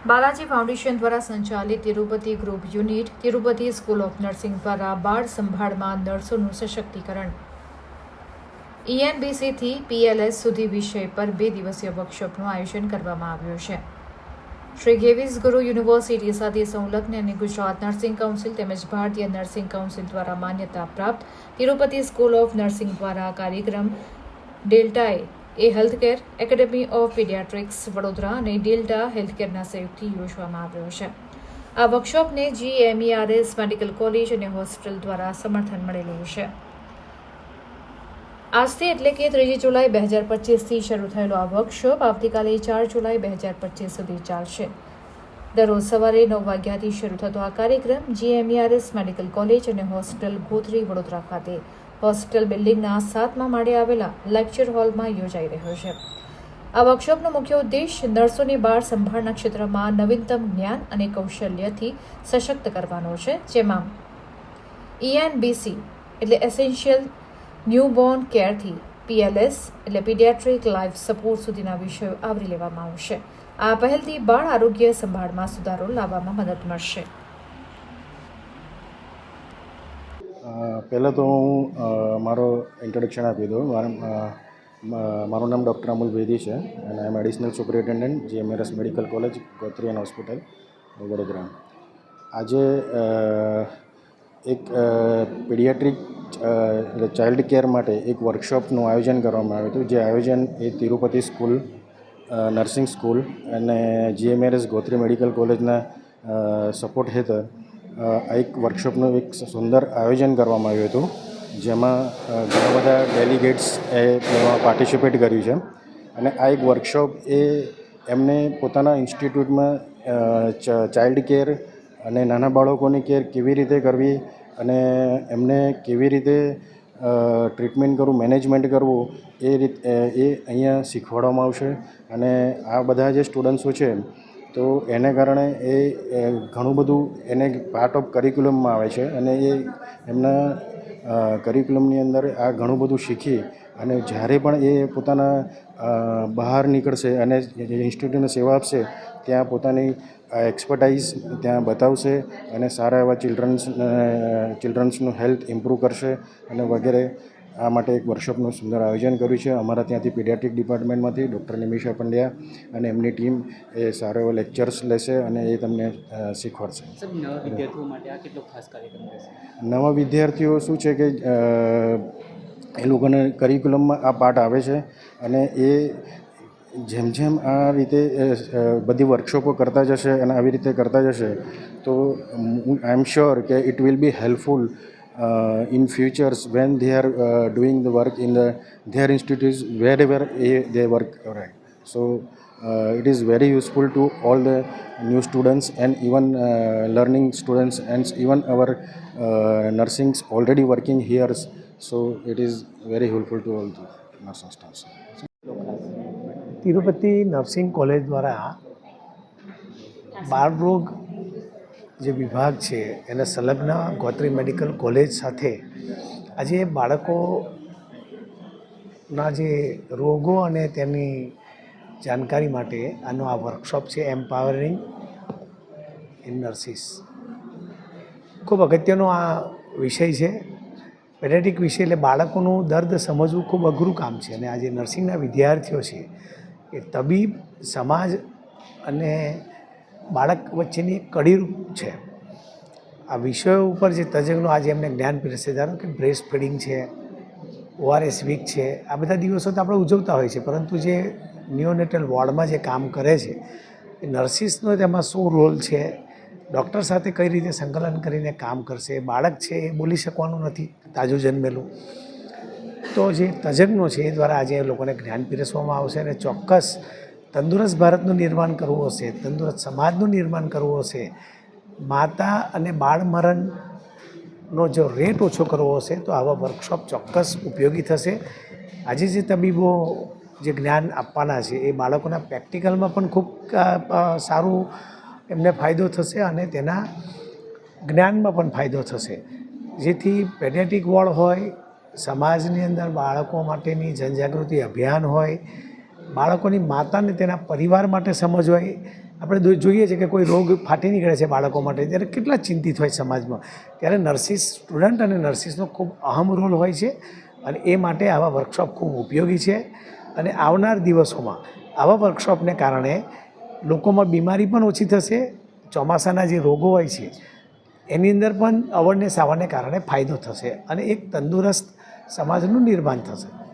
Balaji foundation દ્વારા સંચાલિત Tirupati group unit, Tirupati school of nursing દ્વારા બાળ સંભાળમાં નર્સોનું સશક્તિકરણ. ઈએનબીસીથી પીએલએસ સુધી વિષય પર બે દિવસીય વર્કશોપનું આયોજન કરવામાં આવ્યું છે. શ્રી ગેવિસ ગુરુ યુનિવર્સિટી સાથે સંલગ્ન અને ગુજરાત નર્સિંગ કાઉન્સિલ તેમજ ભારતીય નર્સિંગ કાઉન્સિલ દ્વારા માન્યતા પ્રાપ્ત તિરુપતિ સ્કૂલ ઓફ નર્સિંગ દ્વારા કાર્યક્રમ ડેલ્ટાએ એ healthcare academy of pediatrics Vadodara અને ડેલ્ટા હેલ્થકેરના સહયોગથી યોજવામાં આવ્યો છે. આ વર્કશોપને જીએમઈઆરએસ, મેડિકલ કોલેજ અને હોસ્પિટલ દ્વારા સમર્થન મળેલું છે. આજથી એટલે કે ત્રીજી જુલાઈ બે હજાર પચીસથી શરૂ થયેલો આ વર્કશોપ આવતીકાલે ચાર જુલાઈ બે હજાર પચીસ સુધી ચાલશે. દરરોજ સવારે નવ વાગ્યાથી શરૂ થતો આ કાર્યક્રમ જીએમઈઆરએસ, મેડિકલ કોલેજ અને હોસ્પિટલ ગોત્રી વડોદરા ખાતે હોસ્પિટલ બિલ્ડિંગના સાતમા માળે આવેલા લેક્ચર હોલમાં યોજાઈ રહ્યો છે. આ વર્કશોપનો મુખ્ય ઉદ્દેશ નર્સોને બાળ સંભાળના ક્ષેત્રમાં નવીનતમ જ્ઞાન અને કૌશલ્યથી સશક્ત કરવાનો છે, જેમાં ઈએનબીસી એટલે એસેન્શિયલ ન્યૂબોર્ન કેરથી પીએલએસ એટલે પીડિયાટ્રિક લાઈફ સપોર્ટ સુધીના વિષયો આવરી લેવામાં આવશે. આ પહેલથી બાળ આરોગ્ય સંભાળમાં સુધારો લાવવામાં મદદ મળશે. પહેલાં તો હું મારો ઇન્ટ્રોડક્શન આપી દઉં. મારું નામ ડૉક્ટર અમુલ બેદી છે અને I am additional superintendent GMRS medical college Gotri and hospital Vadodara. આજે એક પીડિયાટ્રિક ચાઇલ્ડ કેર માટે એક વર્કશોપનું આયોજન કરવામાં આવ્યું હતું. જે આયોજન એ તિરુપતિ સ્કૂલ નર્સિંગ સ્કૂલ અને જીએમઆરએસ ગોત્રી મેડિકલ કોલેજના સપોર્ટ હેઠળ આ એક વર્કશોપનું એક સુંદર આયોજન કરવામાં આવ્યું હતું, જેમાં ઘણા બધા ડેલિગેટ્સ એ એમાં પાર્ટિસિપેટ કર્યું છે. અને આ એક વર્કશોપ એ એમને પોતાના ઇન્સ્ટિટ્યૂટમાં ચાઇલ્ડ કેર અને નાના બાળકોની કેર કેવી રીતે કરવી અને એમને કેવી રીતે ટ્રીટમેન્ટ કરવું, મેનેજમેન્ટ કરવું, એ રીત એ અહીંયા શીખવાડવામાં આવશે. અને આ બધા જે સ્ટુડન્ટ્સો છે તો એને કારણે એ ઘણું બધું એને પાર્ટ ઓફ કરિક્યુલમમાં આવે છે અને એ એમના કરિક્યુલમની અંદર આ ઘણું બધું શીખી અને જ્યારે પણ એ પોતાના બહાર નીકળશે અને ઇન્સ્ટિટ્યૂટને સેવા આપશે, ત્યાં પોતાની એક્સપર્ટાઇઝ ત્યાં બતાવશે અને સારા એવા ચિલ્ડ્રન્સ ચિલ્ડ્રન્સનું હેલ્થ ઇમ્પ્રૂવ કરશે અને વગેરે આ માટે એક વર્કશોપનું સુંદર આયોજન કર્યું છે. અમારા ત્યાંથી પીડિયાટ્રિક ડિપાર્ટમેન્ટમાંથી ડૉક્ટર નિમિષા પંડ્યા અને એમની ટીમ એ સારો એવો લેક્ચર્સ લેશે અને એ તમને શીખવાડશે. નવા વિદ્યાર્થીઓ શું છે કે એ લોકોને કરિક્યુલમમાં આ પાર્ટ આવે છે અને એ જેમ જેમ આ રીતે બધી વર્કશોપો કરતા જશે અને આવી રીતે કરતા જશે તો આઈ એમ શ્યોર કે it will be helpful uh, in futures when they are uh, doing the work in the, their institutes wherever they work right so uh, it is very useful to all the new students and even uh, learning students and even our uh, nursings already working here. So it is very helpful to all the nursing students Tirupati Nursing College द्वारा જે વિભાગ છે, એને સંલગ્ન Gotri medical college સાથે આજે બાળકોના જે રોગો અને તેની જાણકારી માટે આનો આ વર્કશોપ છે એમ્પાવરિંગ ઇન નર્સિસ ખૂબ અગત્યનો આ વિષય છે. પેરેટિક વિષય એટલે બાળકોનું દર્દ સમજવું ખૂબ અઘરું કામ છે અને આજે નર્સિંગના વિદ્યાર્થીઓ છે એ તબીબ, સમાજ અને બાળક વચ્ચેની એક કડીરૂપ છે. આ વિષયો ઉપર જે તજજ્ઞો આજે એમને જ્ઞાન પીરસે ધારો કે બ્રેસ્ટ ફીડિંગ છે ઓઆરએસ વીક છે, આ બધા દિવસો તો આપણે ઉજવતા હોય છે, પરંતુ જે નિયોનેટલ વોર્ડમાં જે કામ કરે છે, એ નર્સિસનો તેમાં શું રોલ છે, ડૉક્ટર સાથે કઈ રીતે સંકલન કરીને કામ કરશે, બાળક છે એ બોલી શકવાનું નથી, તાજું જન્મેલું. તો જે તજજ્ઞો છે એ દ્વારા આજે લોકોને જ્ઞાન પીરસવામાં આવશે અને ચોક્કસ તંદુરસ્ત ભારતનું નિર્માણ કરવું હશે, તંદુરસ્ત સમાજનું નિર્માણ કરવું હશે, માતા અને બાળ મરણનો જો રેટ ઓછો કરવો હશે, તો આવા વર્કશોપ ચોક્કસ ઉપયોગી થશે. આજે જે તબીબો જે જ્ઞાન આપવાના છે, એ બાળકોના પ્રેક્ટિકલમાં પણ ખૂબ સારું એમને ફાયદો થશે અને તેના જ્ઞાનમાં પણ ફાયદો થશે. જેથી પેડેટિક વોર્ડ હોય, સમાજની અંદર બાળકો માટેની જનજાગૃતિ અભિયાન હોય બાળકોની માતાને તેના પરિવાર માટે સમજ હોય આપણે જોઈએ છીએ કે કોઈ રોગ ફાટી નીકળે છે બાળકો માટે, ત્યારે કેટલા ચિંતિત હોય સમાજમાં. ત્યારે નર્સિસ સ્ટુડન્ટ અને નર્સિસનો ખૂબ અહમ રોલ હોય છે અને એ માટે આવા વર્કશોપ ખૂબ ઉપયોગી છે. અને આવનાર દિવસોમાં આવા વર્કશોપને કારણે લોકોમાં બીમારી પણ ઓછી થશે, ચોમાસાના જે રોગો હોય છે, એની અંદર પણ અવેરનેસ આવવાને કારણે ફાયદો થશે અને એક તંદુરસ્ત સમાજનું નિર્માણ થશે.